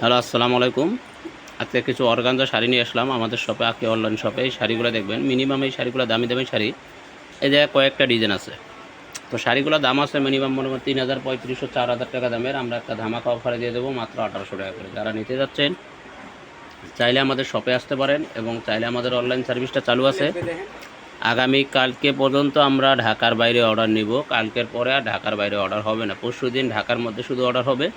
Hello, আসসালামু আলাইকুম। আজকে কিছু অর্গানজা শাড়ি নিয়ে আসলাম। আমাদের শপে আঁকি অনলাইন শপে এই শাড়িগুলো দেখবেন। মিনিমাম এই শাড়িগুলো দামি দামি শাড়ি। এই যে কয়েকটা ডিজাইন আছে। তো শাড়িগুলোর দাম আছে মিনিমাম মনে করেন তিন হাজার পঁয়ত্রিশশো, চার হাজার টাকা দামের। আমরা একটা ধামাকা অফারে দিয়ে দেবো, মাত্র আঠারোশো টাকা করে। যারা নিতে যাচ্ছেন, চাইলে আমাদের শপে আসতে পারেন এবং চাইলে আমাদের অনলাইন সার্ভিসটা চালু আছে। আগামী কালকে পর্যন্ত আমরা ঢাকার বাইরে অর্ডার নিব। কালকের পরে আর ঢাকার বাইরে অর্ডার হবে না। পরশু দিন ঢাকার মধ্যে শুধু অর্ডার হবে।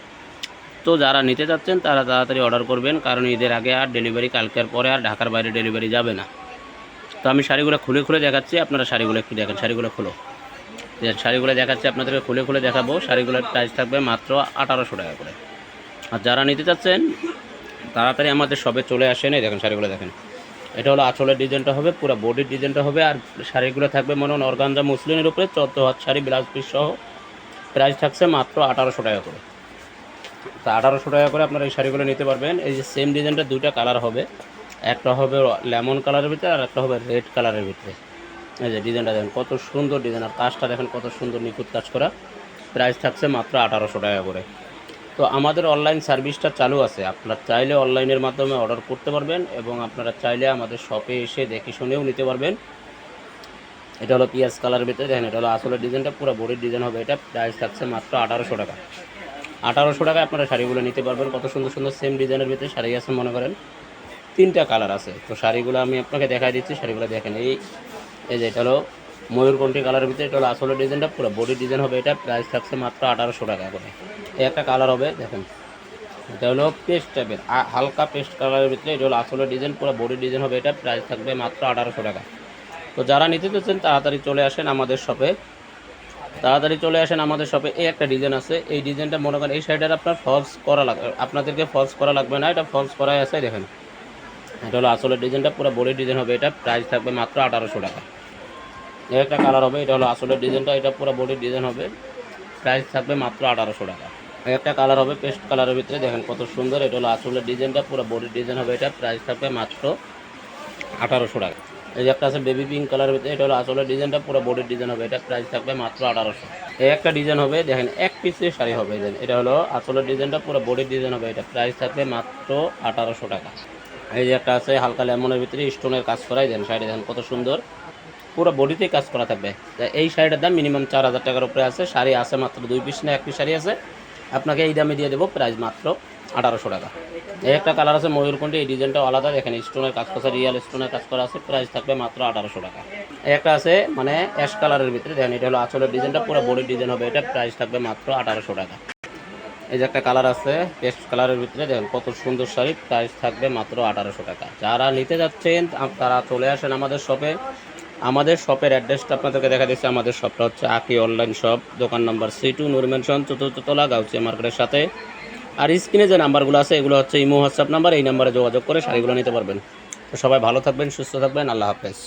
তো যারা নিতে চাচ্ছেন তারা তাড়াতাড়ি অর্ডার করবেন, কারণ ঈদের আগে আর ডেলিভারি কালকের পরে আর ঢাকার বাইরে ডেলিভারি যাবে না। তো আমি শাড়িগুলো খুলে খুলে দেখাচ্ছি, আপনারা শাড়িগুলো একটু দেখেন, শাড়িগুলো খুলো। শাড়িগুলো দেখাচ্ছি, আপনাদেরকে খুলে খুলে দেখাবো, শাড়িগুলোর প্রাইস থাকবে মাত্র আঠারোশো টাকা করে। আর যারা নিতে চাচ্ছেন, তাড়াতাড়ি আমাদের সবে চলে আসেন, এই দেখেন শাড়িগুলো দেখেন। এটা হলো আঁচলের ডিজাইনটা হবে, পুরো বডির ডিজাইনটা হবে, আর শাড়িগুলো থাকবে মনে হন অর্গানজা মুসলিমের উপরে, চোদ্দ হাত শাড়ি ব্লাউজ পিস সহ। প্রাইস থাকছে মাত্র আঠারোশো টাকা করে। আঠারোশো টাকা করে আপনারা এই শাড়িগুলো নিতে পারবেন। এই যে সেম ডিজাইনটা দুইটা কালার হবে। একটা হবে লেমন কালারের ভিতরে আর একটা হবে রেড কালারের ভিতরে। এই যে ডিজাইনটা দেখেন, কত সুন্দর ডিজাইন আর কাজটা দেখেন, কত সুন্দর নিখুঁত কাজ করা। প্রাইস থাকছে মাত্র আঠারোশো টাকা করে। তো আমাদের অনলাইন সার্ভিসটা চালু আছে। আপনারা চাইলে অনলাইনের মাধ্যমে অর্ডার করতে পারবেন এবং আপনারা চাইলে আমাদের শপে এসে দেখে শুনেও নিতে পারবেন। এটা হলো পিঁয়াজ কালারের ভিতরে। দেখেন, এটা হলো আসলে ডিজাইনটা পুরো বডির ডিজাইন হবে এটা। প্রাইস থাকছে মাত্র আঠারোশো টাকা। আঠারোশো টাকায় আপনারা শাড়িগুলো নিতে পারবেন। কত সুন্দর সুন্দর সেম ডিজাইনের ভিতরে শাড়ি আছে মনে করেন। তিনটা কালার আছে। তো শাড়িগুলো আমি আপনাকে দেখাই দিচ্ছি, শাড়িগুলো দেখেন। এই এই যে এটা হলো ময়ূরকণ্ঠী কালারের ভিতরে, এটা হলো আসলে ডিজাইনটা পুরো বডি ডিজাইন হবে এটা। প্রাইস থাকছে মাত্র আঠারোশো টাকা করে। এই একটা কালার হবে, দেখেন। এটা হলো পেস্ট টাইপের হালকা পেস্ট কালারের ভিতরে, এটা হলো আসলে ডিজাইন পুরো বডি ডিজাইন হবে এটা। প্রাইস থাকবে মাত্র আঠারোশো টাকা। তো যারা নিতে চাচ্ছেন, তাড়াতাড়ি চলে আসেন আমাদের শপে তাড়াতাড়ি চলে আসেন আমাদের শপে এই একটা ডিজাইন আছে। এই ডিজাইনটা মনে করেন এই সাইডের আপনার ফলস করা লাগবে আপনাদেরকে ফলস করা লাগবে না, এটা ফলস করাই আছে, দেখেন। এটা হলো আসলের ডিজাইনটা পুরো বডি ডিজাইন হবে এটা। প্রাইস থাকবে মাত্র আঠারোশো টাকা। এই একটা কালার হবে, এটা হলো আসলে ডিজাইনটা এটা পুরো বডি ডিজাইন হবে। প্রাইস থাকবে মাত্র আঠারোশো টাকা। একটা কালার হবে পেস্ট কালারের ভিতরে, দেখেন কত সুন্দর, এটা হলো আসলে ডিজাইনটা পুরো বডি ডিজাইন হবে এটা। প্রাইস থাকবে মাত্র আঠারোশো টাকা। এই যে একটা আছে বেবি পিঙ্ক কালারের ভিতরে, এটা হলো আসলে ডিজাইনটা পুরো বডির ডিজাইন হবে। এটা প্রাইস থাকবে মাত্র আঠারোশো। এই একটা ডিজাইন হবে, দেখেন, এক পিসের শাড়ি হবে এটা হলো আসলে ডিজাইনটা পুরো বডির ডিজাইন হবে, এটা প্রাইস থাকবে মাত্র আঠারোশো টাকা। এই যে একটা আছে হালকা লেমনের ভিতরে স্টোনের কাজ করাই দেন শাড়ি দেখেন, কত সুন্দর। পুরো বডিতেই কাজ করা থাকবে। এই শাড়িটার দাম মিনিমাম চার হাজার টাকার উপরে আছে, শাড়ি আছে মাত্র দুই পিস না, এক পিস শাড়ি আছে। আপনাকে এই দামে দিয়ে দেবো প্রাইস মাত্র আঠারোশো টাকা। এই একটা কালার আছে ময়ূরকণ্ঠী এই ডিজাইনটা আলাদা। এখানে স্টোনের কাজ করা রিয়াল স্টোনের কাজ করা আছে প্রাইস থাকবে মাত্র আঠারোশো টাকা। এই একটা আছে মানে অ্যাশ কালারের ভিতরে, দেখেন এটা হলো আঁচলের ডিজাইনটা পুরো বডির ডিজাইন হবে এটা প্রাইস থাকবে মাত্র আঠারোশো টাকা। এই যে একটা কালার আছে পেস্ট কালারের ভিতরে, দেখেন কত সুন্দর শাড়ি প্রাইস থাকবে মাত্র আঠারোশো টাকা। যারা নিতে যাচ্ছেন তারা চলে আসেন আমাদের শপে আমাদের শপের অ্যাড্রেসটা আপনাদেরকে দেখা দিচ্ছে। আমাদের শপটা হচ্ছে আকি অনলাইন শপ দোকান নাম্বার সি টু নুরমেনশন চতুর্থ তলা গাউচি মার্কেটের সাথে। আর স্ক্রিনে যে নাম্বারগুলো আছে, এগুলো হচ্ছে ইমো, হোয়াটসঅ্যাপ নাম্বার, এই নাম্বারে যোগাযোগ করে শাড়িগুলো নিতে পারবেন। তো সবাই ভালো থাকবেন, সুস্থ থাকবেন, আল্লাহ হাফেজ।